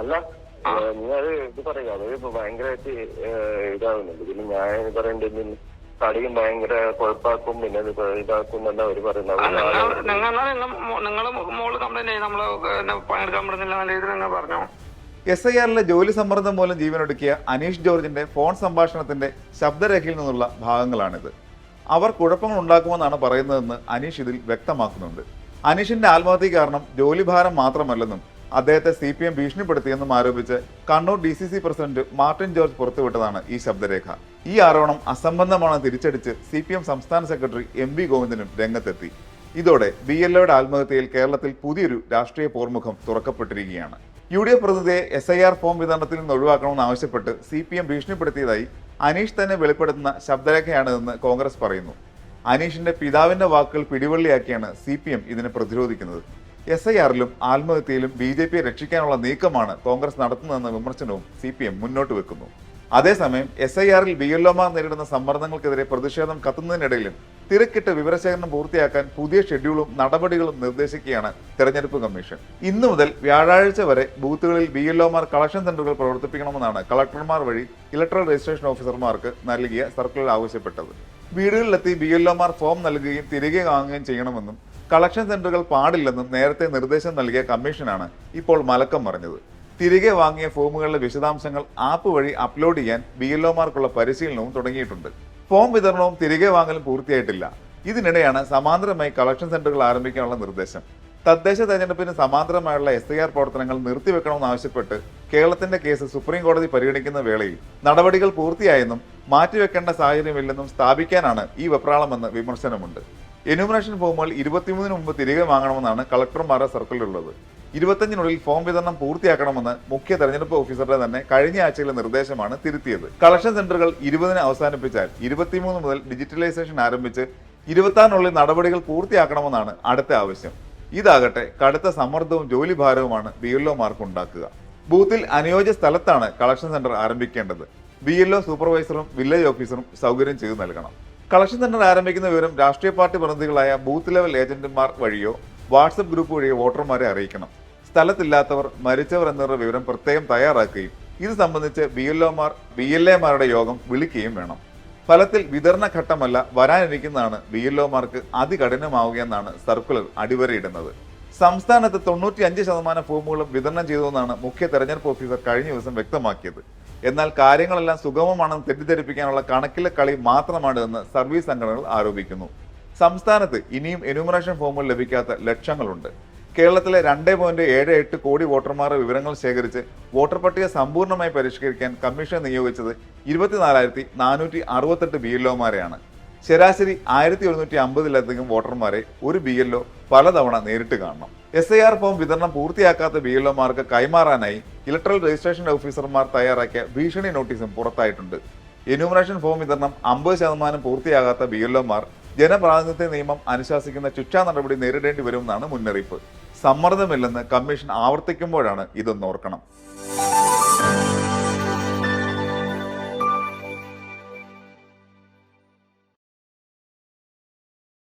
അല്ല നിങ്ങൾ ഇത് പറയുക. അത് ഇപ്പൊ ഭയങ്കരമായിട്ട് ഇതാവുന്നുണ്ട്. പിന്നെ ഞാൻ പറയേണ്ടത് കളിയും ഭയങ്കര കുഴപ്പാക്കും പിന്നെ ഇത് ഇതാക്കും എന്നല്ല അവർ പറയുന്നത്. നിങ്ങൾ മോൾ കംപ്ലൈന്റ് ചെയ്ത് നമ്മൾ പണിയെടുക്കാൻ പറ്റുന്നില്ല നല്ല രീതിയിൽ നിങ്ങൾ പറഞ്ഞോ? എസ് ഐ ആറിലെ ജോലി സമ്മർദ്ദം മൂലം ജീവനൊടുക്കിയ അനീഷ് ജോർജിന്റെ ഫോൺ സംഭാഷണത്തിന്റെ ശബ്ദരേഖയിൽ നിന്നുള്ള ഭാഗങ്ങളാണിത്. അവർ കുഴപ്പങ്ങൾ ഉണ്ടാക്കുമെന്നാണ് പറയുന്നതെന്ന് അനീഷ് ഇതിൽ വ്യക്തമാക്കുന്നുണ്ട്. അനീഷിന്റെ ആത്മഹത്യ കാരണം ജോലിഭാരം മാത്രമല്ലെന്നും അദ്ദേഹത്തെ സി പി എം ഭീഷണിപ്പെടുത്തിയെന്നും ആരോപിച്ച് Kannur D C C president Martin George പുറത്തുവിട്ടതാണ് ഈ ശബ്ദരേഖ. ഈ ആരോപണം അസംബന്ധമാണെന്ന് തിരിച്ചടിച്ച് സി പി എം സംസ്ഥാന സെക്രട്ടറി എം വി ഗോവിന്ദനും രംഗത്തെത്തി. ഇതോടെ ബി എൽ ഒയുടെ ആത്മഹത്യയിൽ കേരളത്തിൽ പുതിയൊരു രാഷ്ട്രീയ പോർമുഖം തുറക്കപ്പെട്ടിരിക്കുകയാണ്. യു ഡി എഫ് പ്രതിനിധിയെ എസ് ഐ ആർ ഫോം വിതരണത്തിൽ നിന്ന് ഒഴിവാക്കണമെന്ന് ആവശ്യപ്പെട്ട് സി പി എം ഭീഷണിപ്പെടുത്തിയതായി അനീഷ് തന്നെ വെളിപ്പെടുത്തുന്ന ശബ്ദരേഖയാണിതെന്ന് കോൺഗ്രസ് പറയുന്നു. അനീഷിന്റെ പിതാവിന്റെ വാക്കുകൾ പിടിവള്ളിയാക്കിയാണ് സി പി എം ഇതിനെ പ്രതിരോധിക്കുന്നത്. എസ് ഐ ആറിലും ആത്മഹത്യയിലും ബി ജെ പിയെ രക്ഷിക്കാനുള്ള നീക്കമാണ് കോൺഗ്രസ് നടത്തുന്നതെന്ന വിമർശനവും സി പി എം മുന്നോട്ട് വെക്കുന്നു. അതേസമയം എസ് ഐ ആറിൽ ബി എൽ നേരിടുന്ന സമ്മർദ്ദങ്ങൾക്കെതിരെ പ്രതിഷേധം കത്തുന്നതിനിടയിലും തിരക്കിട്ട് വിവരശേഖരണം പൂർത്തിയാക്കാൻ പുതിയ ഷെഡ്യൂളും നടപടികളും നിർദ്ദേശിക്കുകയാണ് തെരഞ്ഞെടുപ്പ് കമ്മീഷൻ. ഇന്നു മുതൽ വ്യാഴാഴ്ച വരെ ബൂത്തുകളിൽ ബി എൽ കളക്ഷൻ സെന്ററുകൾ പ്രവർത്തിപ്പിക്കണമെന്നാണ് കളക്ടർമാർ വഴി ഇലക്ട്രൽ രജിസ്ട്രേഷൻ ഓഫീസർമാർക്ക് നൽകിയ സർക്കുലർ ആവശ്യപ്പെട്ടത്. വീടുകളിലെത്തി ബി എൽ ഫോം നൽകുകയും തിരികെ വാങ്ങുകയും ചെയ്യണമെന്നും കളക്ഷൻ സെന്ററുകൾ പാടില്ലെന്നും നേരത്തെ നിർദ്ദേശം നൽകിയ കമ്മീഷനാണ് ഇപ്പോൾ മലക്കം പറഞ്ഞത് തിരികെ വാങ്ങിയ ഫോമുകളിലെ വിശദാംശങ്ങൾ ആപ്പ് വഴി അപ്ലോഡ് ചെയ്യാൻ ബി എൽ ഒമാർക്കുള്ള പരിശീലനവും തുടങ്ങിയിട്ടുണ്ട്. ഫോം വിതരണവും തിരികെ വാങ്ങലും പൂർത്തിയായിട്ടില്ല. ഇതിനിടെയാണ് സമാന്തരമായി കളക്ഷൻ സെന്ററുകൾ ആരംഭിക്കാനുള്ള നിർദ്ദേശം. തദ്ദേശ തെരഞ്ഞെടുപ്പിന് സമാന്തരമായുള്ള എസ് ഐ ആർ പ്രവർത്തനങ്ങൾ നിർത്തിവെക്കണമെന്നാവശ്യപ്പെട്ട് കേരളത്തിന്റെ കേസ് സുപ്രീം കോടതി പരിഗണിക്കുന്ന വേളയിൽ നടപടികൾ പൂർത്തിയായെന്നും മാറ്റിവെക്കേണ്ട സാഹചര്യമില്ലെന്നും സ്ഥാപിക്കാനാണ് ഈ വെപ്രാളമെന്ന് വിമർശനമുണ്ട്. എനുമറേഷൻ ഫോമുകൾ ഇരുപത്തിമൂന്നിന് മുമ്പ് തിരികെ വാങ്ങണമെന്നാണ് കളക്ടർമാരുടെ സർക്കിളിലുള്ളത്. ഇരുപത്തഞ്ചിനുള്ളിൽ ഫോം വിതരണം പൂർത്തിയാക്കണമെന്ന് മുഖ്യ തെരഞ്ഞെടുപ്പ് ഓഫീസറുടെ തന്നെ കഴിഞ്ഞ ആഴ്ചയിലെ നിർദ്ദേശമാണ് തിരുത്തിയത്. കളക്ഷൻ സെന്ററുകൾ ഇരുപതിന് അവസാനിപ്പിച്ചാൽ ഇരുപത്തിമൂന്ന് മുതൽ ഡിജിറ്റലൈസേഷൻ ആരംഭിച്ച് ഇരുപത്താറിനുള്ളിൽ നടപടികൾ പൂർത്തിയാക്കണമെന്നാണ് അടുത്ത ആവശ്യം. ഇതാകട്ടെ കടുത്ത സമ്മർദ്ദവും ജോലിഭാരവുമാണ് ബി എൽ ഒമാർക്ക് ഉണ്ടാക്കുക ബൂത്തിൽ അനുയോജ്യ സ്ഥലത്താണ് കളക്ഷൻ സെന്റർ ആരംഭിക്കേണ്ടത്. ബി എൽ ഒ സൂപ്പർവൈസറും വില്ലേജ് ഓഫീസറും സൗകര്യം ചെയ്തു നൽകണം. കളക്ഷൻ സെന്റർ ആരംഭിക്കുന്ന വിവരം രാഷ്ട്രീയ പാർട്ടി പ്രതിനിധികളായ ബൂത്ത് ലെവൽ ഏജന്റുമാർ വഴിയോ വാട്സപ്പ് ഗ്രൂപ്പ് വഴിയോ വോട്ടർമാരെ അറിയിക്കണം. സ്ഥലത്തില്ലാത്തവർ മരിച്ചവർ എന്നിവരുടെ വിവരം പ്രത്യേകം തയ്യാറാക്കുകയും ഇത് സംബന്ധിച്ച് ബി എൽ ഒമാർ ബി എൽ എമാരുടെ യോഗം വിളിക്കുകയും വേണം. ഫലത്തിൽ വിതരണ ഘട്ടമല്ല വരാനിരിക്കുന്നതാണ് ബി എൽ ഒമാർക്ക് അതികഠിനമാവുകയെന്നാണ് സർക്കുലർ അടിവരയിടുന്നത്. സംസ്ഥാനത്ത് തൊണ്ണൂറ്റി അഞ്ച് ശതമാനം ഫോമുകളും വിതരണം ചെയ്തുവെന്നാണ് മുഖ്യ തെരഞ്ഞെടുപ്പ് ഓഫീസർ കഴിഞ്ഞ ദിവസം വ്യക്തമാക്കിയത്. എന്നാൽ കാര്യങ്ങളെല്ലാം സുഗമമാണെന്ന് തെറ്റിദ്ധരിപ്പിക്കാനുള്ള കണക്കിലെ കളി മാത്രമാണ് എന്ന് സർവീസ് സംഘടനകൾ ആരോപിക്കുന്നു. സംസ്ഥാനത്ത് ഇനിയും എന്യൂമറേഷൻ ഫോമുകൾ ലഭിക്കാത്ത ലക്ഷങ്ങളുണ്ട്. കേരളത്തിലെ രണ്ട് പോയിന്റ് ഏഴ് എട്ട് കോടി വോട്ടർമാരുടെ വിവരങ്ങൾ ശേഖരിച്ച് വോട്ടർ പട്ടിക സമ്പൂർണമായി പരിഷ്കരിക്കാൻ കമ്മീഷൻ നിയോഗിച്ചത് ഇരുപത്തിനാലായിരത്തി നാനൂറ്റി അറുപത്തെട്ട് ബി എൽ ഒമാരെയാണ്. ശരാശരി ആയിരത്തി ഒരുന്നൂറ്റി അമ്പതിലധികം വോട്ടർമാരെ ഒരു ബി എൽ ഒ പലതവണ നേരിട്ട് കാണണം. എസ് ഐ ആർ ഫോം വിതരണം പൂർത്തിയാക്കാത്ത ബി എൽ ഒമാർക്ക് കൈമാറാനായി ഇലക്ട്രൽ രജിസ്ട്രേഷൻ ഓഫീസർമാർ തയ്യാറാക്കിയ ഭീഷണി നോട്ടീസും പുറത്തായിട്ടുണ്ട്. എന്യൂമറേഷൻ ഫോം വിതരണം അമ്പത് ശതമാനം പൂർത്തിയാകാത്ത ബി എൽ ഒമാർ ജനപ്രാതിനിധ്യ നിയമം അനുശാസിക്കുന്ന ശിക്ഷാ നടപടി നേരിടേണ്ടി വരുമെന്നാണ് മുന്നറിയിപ്പ്. സമ്മർദ്ദമില്ലെന്ന് കമ്മീഷൻ ആവർത്തിക്കുമ്പോഴാണ് ഇതൊന്നോർക്കണം